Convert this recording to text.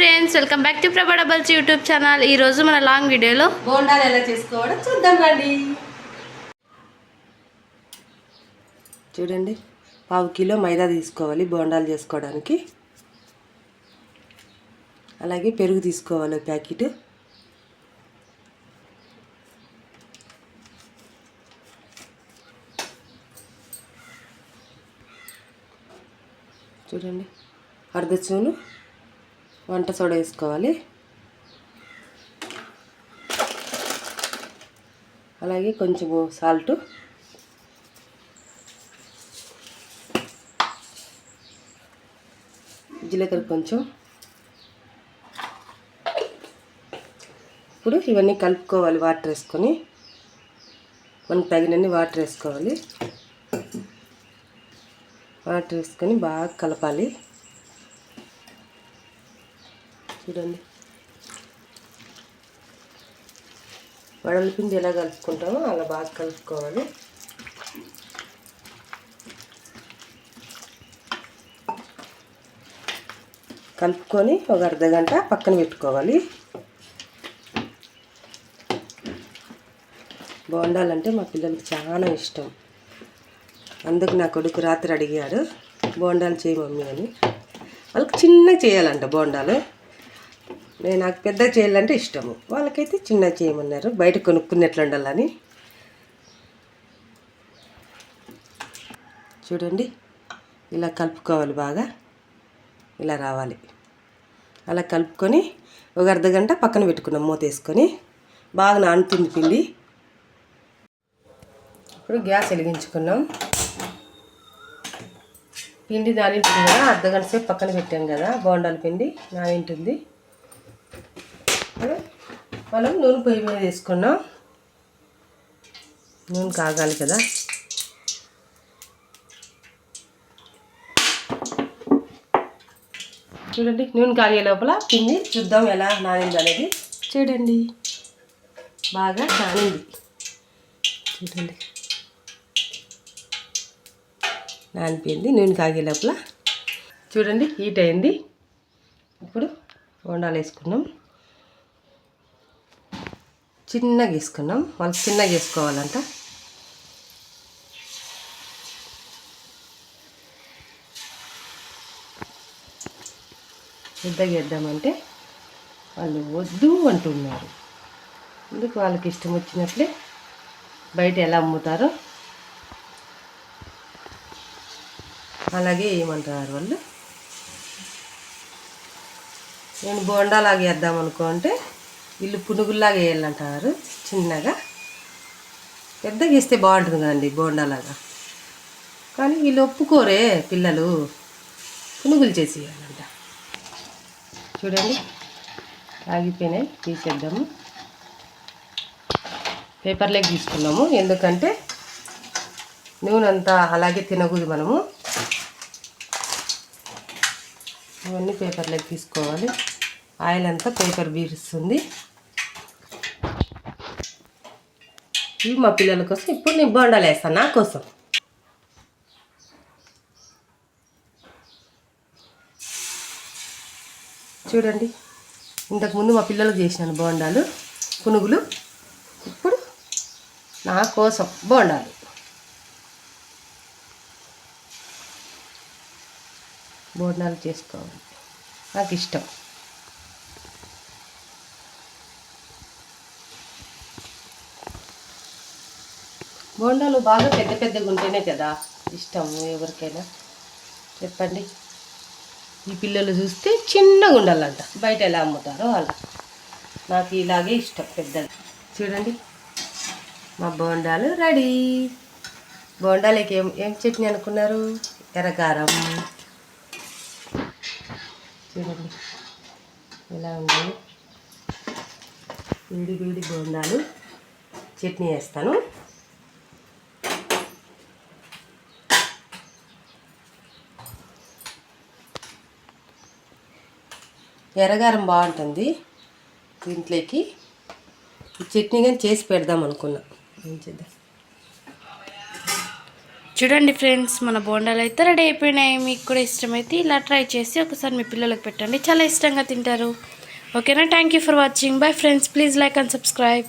Friends welcome back to Prabha doubles YouTube channel. ఈ రోజు మన లాంగ్ వీడియోలో బోండాలు ఎలా చేసుకోవడం చూద్దాం రండి. చూడండి పావు కిలో మైదా తీసుకోవాలి బోండాలు చేసుకోవడానికి. అలాగే పెరుగు తీసుకోవాలి ప్యాకెట్. చూడండి అర్ధ చూను వంట సోడా వేసుకోవాలి. అలాగే కొంచెము సాల్ట్. జీలకర్ర కొంచెం. ఇప్పుడు ఇవన్నీ కలుపుకోవాలి వాటర్ వేసుకొని. మనకు తగినన్ని వాటర్ వేసుకోవాలి. వాటర్ వేసుకొని బాగా కలపాలి. చూడండి. వడల పిండి ఎలా కలుపుకుంటామో అలా బాగా కలుపుకోవాలి. కలుపుకొని ఒక అర్ధ గంట పక్కన పెట్టుకోవాలి. బోండాలంటే మా పిల్లలకి చాలా ఇష్టం. అందుకు నా కొడుకు రాత్రి అడిగాడు బోండాలు చేయి మమ్మీ అని. వాళ్ళకి చిన్నగా చేయాలంట బోండాలు. నేను నాకు పెద్ద చేయాలంటే ఇష్టము. వాళ్ళకైతే చిన్న చేయమన్నారు. బయట కొనుక్కున్నట్లు ఉండాలని. చూడండి. ఇలా కలుపుకోవాలి బాగా. ఇలా రావాలి. అలా కలుపుకొని ఒక అర్ధ గంట పక్కన పెట్టుకున్నాం మూత వేసుకొని. బాగా నానుతుంది పిండి. ఇప్పుడు గ్యాస్ వెలిగించుకున్నాం. పిండి నానింటుంది కదా అర్ధ గంట సేపు పక్కన పెట్టాం కదా బోండాల పిండి నానింటుంది. మనం నూనె పొయ్యి మీద వేసుకున్నాం. నూనె కాగాలి కదా. చూడండి నూనె కాగే లోపల పిండి చూద్దాం ఎలా నానింది అనేది. చూడండి. బాగా నానింది. చూడండి. నానిపోయింది నూనె కాగే లోపల. చూడండి హీట్ అయింది. ఇప్పుడు బోండాలు వేసుకున్నాం. చిన్నగా వేసుకున్నాం. వాళ్ళు చిన్నగా వేసుకోవాలంట. పెద్దగా వేద్దామంటే వాళ్ళు వద్దు అంటున్నారు. ఎందుకు వాళ్ళకి ఇష్టం వచ్చినట్లే బయట ఎలా అమ్ముతారో అలాగే ఏమంటారు వాళ్ళు? నేను బోండాలాగా వేద్దాం అంటే వీళ్ళు పునుగుల్లాగా వేయాలంటారు. చిన్నగా. పెద్దగా వేస్తే బాగుంటుంది కదండి బోండాలాగా. కానీ వీళ్ళు ఒప్పుకోరే పిల్లలు. పునుగులు చేసి ఇవ్వాలంట చూడండి. ఆగిపోయినాయి. తీసేద్దాము. పేపర్లోకి తీసుకున్నాము. ఎందుకంటే నూనె అంతా అలాగే తినకూడదు మనము. ఇవన్నీ పేపర్ లెగ్ తీసుకోవాలి. ఆయిల్ అంతా పేపర్ బీరుస్తుంది. ఇవి మా పిల్లల కోసం ఇప్పుడు నేను బోండాలు వేస్తాను నా కోసం. చూడండి ఇంతకుముందు మా పిల్లలకు చేసినాను బోండాలు పునుగులు. ఇప్పుడు నా కోసం బోండాలు. బోండాలు చేసుకోవాలి. నాకు ఇష్టం. బోండాలు బాగా పెద్ద పెద్దగా ఉంటేనే కదా ఇష్టం ఎవరికైనా. చెప్పండి. ఈ పిల్లలు చూస్తే చిన్నగా ఉండాలంట. బయట ఎలా అమ్ముతారో అలా. నాకు ఇలాగే ఇష్టం పెద్దది. చూడండి. మా బోండాలు రెడీ. బోండాలకి ఏం ఏం చట్నీ అనుకున్నారు? ఎర్రకారం చూడండి. ఇలా ఉంది? వేడి వేడి బోండాలు. చట్నీ వేస్తాను. ఎర్రగారం బాగుంటుంది దీంట్లోకి. ఈ చట్నీ కానీ చేసి పెడదాం అనుకున్నా. ఏం చేద్దాం? చూడండి ఫ్రెండ్స్ మన బోండాలు అయితే రెడీ అయిపోయినాయి. మీకు కూడా ఇష్టమైతే ఇలా ట్రై చేసి ఒకసారి మీ పిల్లలకు పెట్టండి. చాలా ఇష్టంగా తింటారు. ఓకేనా? Thank you for watching bye friends please like and subscribe